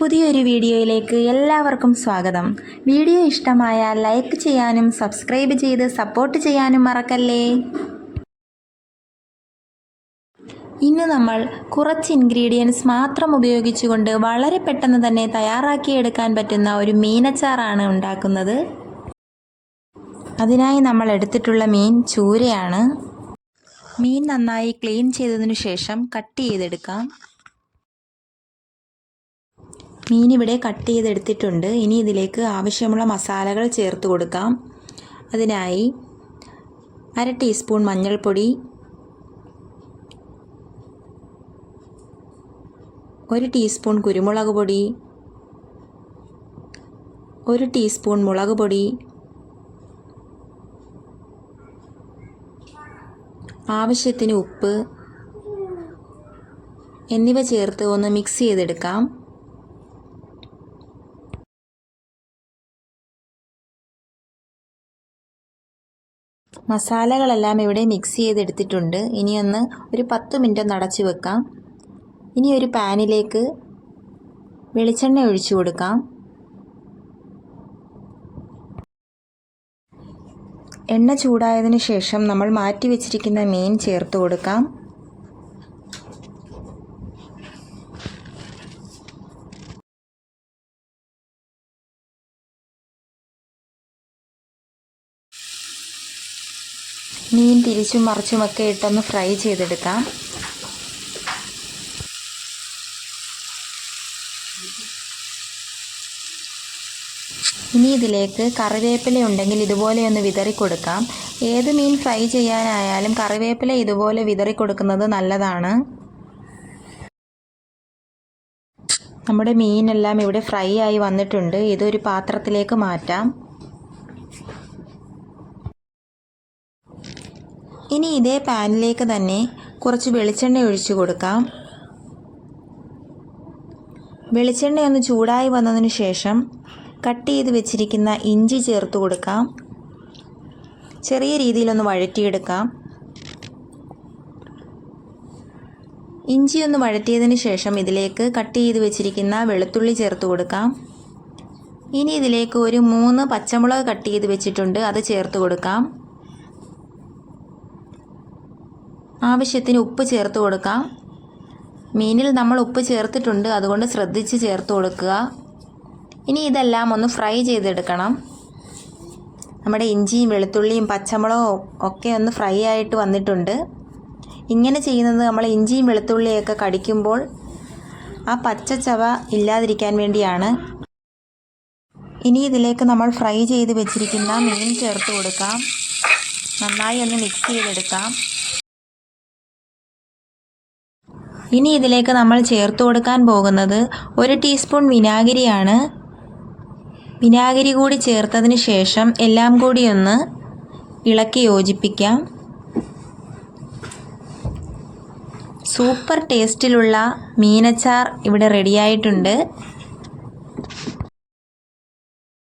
പുതിയൊരു വീഡിയോയിലേക്ക് എല്ലാവർക്കും സ്വാഗതം. വീഡിയോ ഇഷ്ടമായാൽ ലൈക്ക് ചെയ്യാനും സബ്സ്ക്രൈബ് ചെയ്ത് സപ്പോർട്ട് ചെയ്യാനും മറക്കല്ലേ? ഇന്ന് നമ്മൾ കുറച്ച് ഇൻഗ്രീഡിയൻസ് മാത്രം ഉപയോഗിച്ചുകൊണ്ട് വളരെ പെട്ടെന്ന് തന്നെ തയ്യാറാക്കിയെടുക്കാൻ പറ്റുന്ന ഒരു മീനച്ചാറാണ് ഉണ്ടാക്കുന്നത്. അതിനായി നമ്മൾ എടുത്തിട്ടുള്ള മീൻ ചൂരയാണ്. മീൻ നന്നായി ക്ലീൻ ചെയ്തതിനു ശേഷം കട്ട് ചെയ്തെടുക്കാം. മീൻ ഇവിടെ കട്ട് ചെയ്തെടുത്തിട്ടുണ്ട്. ഇനി ഇതിലേക്ക് ആവശ്യമുള്ള മസാലകൾ ചേർത്ത് കൊടുക്കാം. അതിനായി അര ടീസ്പൂൺ മഞ്ഞൾപ്പൊടി ഒരു ടീസ്പൂൺ കുരുമുളക് പൊടി ഒരു ടീസ്പൂൺ മുളക് പൊടി ആവശ്യത്തിന് ഉപ്പ് എന്നിവ ചേർത്ത് ഒന്ന് മിക്സ് ചെയ്തെടുക്കാം. മസാലകളെല്ലാം ഇവിടെ മിക്സ് ചെയ്തെടുത്തിട്ടുണ്ട്. ഇനിയൊന്ന് ഒരു പത്ത് മിനിറ്റ് ഒന്ന് അടച്ചു വെക്കാം. ഇനി ഒരു പാനിലേക്ക് വെളിച്ചെണ്ണ ഒഴിച്ചു കൊടുക്കാം. എണ്ണ ചൂടായതിനു ശേഷം നമ്മൾ മാറ്റി വെച്ചിരിക്കുന്ന മീൻ ചേർത്ത് കൊടുക്കാം. മീൻ തിരിച്ചും മറിച്ചുമൊക്കെ ഇട്ടൊന്ന് ഫ്രൈ ചെയ്തെടുക്കാം. ഇനി ഇതിലേക്ക് കറിവേപ്പില ഉണ്ടെങ്കിൽ ഇതുപോലെ ഒന്ന് വിതറി കൊടുക്കാം. ഏത് മീൻ ഫ്രൈ ചെയ്യാനായാലും കറിവേപ്പില ഇതുപോലെ വിതറി കൊടുക്കുന്നത് നല്ലതാണ്. നമ്മുടെ മീനെല്ലാം ഇവിടെ ഫ്രൈ ആയി വന്നിട്ടുണ്ട്. ഇതൊരു പാത്രത്തിലേക്ക് മാറ്റാം. ഇനി ഇതേ പാനിലേക്ക് തന്നെ കുറച്ച് വെളിച്ചെണ്ണ ഒഴിച്ചു കൊടുക്കാം. വെളിച്ചെണ്ണ ഒന്ന് ചൂടായി വന്നതിന് ശേഷം കട്ട് ചെയ്ത് വെച്ചിരിക്കുന്ന ഇഞ്ചി ചേർത്ത് കൊടുക്കാം. ചെറിയ രീതിയിലൊന്ന് വഴറ്റിയെടുക്കാം. ഇഞ്ചി ഒന്ന് വഴറ്റിയതിന് ശേഷം ഇതിലേക്ക് കട്ട് ചെയ്ത് വെച്ചിരിക്കുന്ന വെളുത്തുള്ളി ചേർത്ത് കൊടുക്കാം. ഇനി ഇതിലേക്ക് ഒരു മൂന്ന് പച്ചമുളക് കട്ട് ചെയ്ത് വെച്ചിട്ടുണ്ട് അത് ചേർത്ത് കൊടുക്കാം. ആവശ്യത്തിന് ഉപ്പ് ചേർത്ത് കൊടുക്കാം. മീനിൽ നമ്മൾ ഉപ്പ് ചേർത്തിട്ടുണ്ട്. അതുകൊണ്ട് ശ്രദ്ധിച്ച് ചേർത്ത് കൊടുക്കുക. ഇനി ഇതെല്ലാം ഒന്ന് ഫ്രൈ ചെയ്തെടുക്കണം. നമ്മുടെ ഇഞ്ചിയും വെളുത്തുള്ളിയും പച്ചമുളകും ഒക്കെ ഒന്ന് ഫ്രൈ ആയിട്ട് വന്നിട്ടുണ്ട്. ഇങ്ങനെ ചെയ്യുന്നത് നമ്മൾ ഇഞ്ചിയും വെളുത്തുള്ളിയൊക്കെ കടിക്കുമ്പോൾ ആ പച്ച ചവ ഇല്ലാതിരിക്കാൻ വേണ്ടിയാണ്. ഇനി ഇതിലേക്ക് നമ്മൾ ഫ്രൈ ചെയ്ത് വെച്ചിരിക്കുന്ന മീൻ ചേർത്ത് കൊടുക്കാം. നന്നായി ഒന്ന് മിക്സ് ചെയ്തെടുക്കാം. ഇനി ഇതിലേക്ക് നമ്മൾ ചേർത്ത് കൊടുക്കാൻ പോകുന്നത് ഒരു ടീസ്പൂൺ വിനാഗിരിയാണ്. വിനാഗിരി കൂടി ചേർത്തതിന് ശേഷം എല്ലാം കൂടി ഒന്ന് ഇളക്കി യോജിപ്പിക്കാം. സൂപ്പർ ടേസ്റ്റിലുള്ള മീനച്ചാർ ഇവിടെ റെഡിയായിട്ടുണ്ട്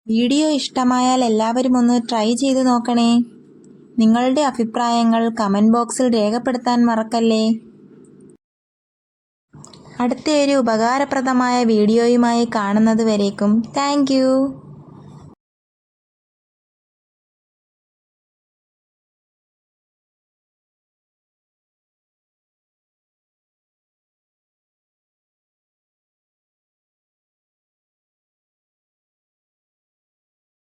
വീഡിയോ ഇഷ്ടമായാൽ എല്ലാവരും ഒന്ന് ട്രൈ ചെയ്ത് നോക്കണേ. നിങ്ങളുടെ അഭിപ്രായങ്ങൾ കമന്റ് ബോക്സിൽ രേഖപ്പെടുത്താൻ മറക്കല്ലേ? അടുത്ത ഉപകാരപ്രദമായ വീഡിയോയുമായി കാണുന്നത് വരേക്കും. താങ്ക്